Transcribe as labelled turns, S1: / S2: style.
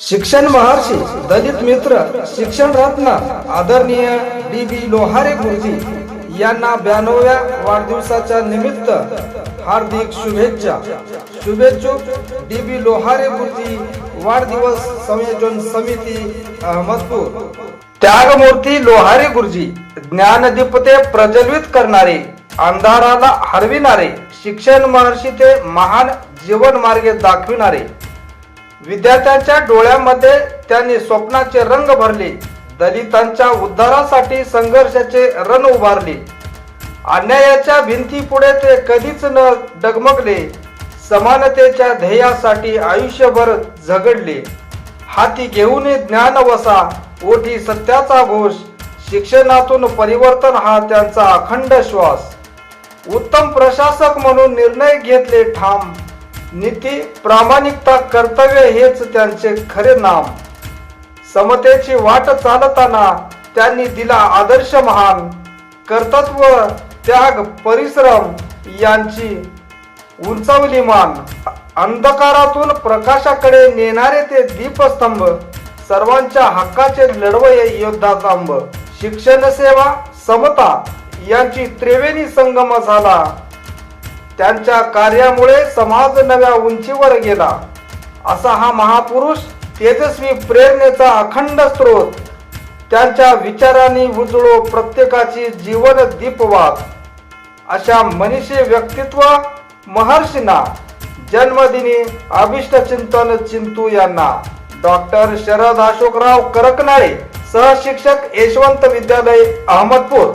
S1: शिक्षण महर्षी दलित मित्र शिक्षण रत्न आदरणीय डी बी लोहारे गुरुजी यांना ब्याण्णव्या वाढदिवसाच्या निमित्त हार्दिक शुभेच्छा. शुभेच्छुक डी बी लोहारे गुरुजी वाढदिवस संयोजन समिती अहमदपूर. त्यागमूर्ती लोहारे गुरुजी ज्ञानदीपते प्रज्वलित करणारे अंधाराला हरविणारे शिक्षण महर्षी ते महान जीवन मार्गे दाखविणारे विद्यार्थ्यांच्या डोळ्यामध्ये त्यांनी स्वप्नाचे रंग भरले. दलितांच्या उद्धारासाठी संघर्षाचे रण उभारले. अन्यायाच्या भिंतीपुढे ते कधीच न डगमगले. समानतेच्या ध्येयासाठी आयुष्यभर झगडले. हाती घेऊन ज्ञान वसा ओठी सत्याचा घोष शिक्षणातून परिवर्तन हा त्यांचा अखंड श्वास. उत्तम प्रशासक म्हणून निर्णय घेतले ठाम. नीती प्रामाणिकता कर्तव्य हेच त्यांचे खरे नाम. समतेची वाट चालताना त्यांनी दिला आदर्श महान कर्तत्व त्याग परिश्रम यांची उंचावली मान. अंधकारातून प्रकाशाकडे नेणारे ते दीपस्तंभ सर्वांच्या हक्काचे लढवय योद्धास्तंभ शिक्षण सेवा समता यांची त्रिवेणी संगम झाला. त्यांच्या कार्यामुळे समाज नव्या उंचीवर गेला. असा हा महापुरुष तेजस्वी प्रेरणेचा अखंड स्रोत. त्यांच्या विचारांनी उजळो प्रत्येकाची जीवन दीपवात अशा मनीषी व्यक्तित्व महर्षींना जन्मदिनी अभिष्टचिंतन चिंतू यांना. डॉक्टर शरद अशोकराव करकनाळे सहशिक्षक यशवंत विद्यालय अहमदपूर.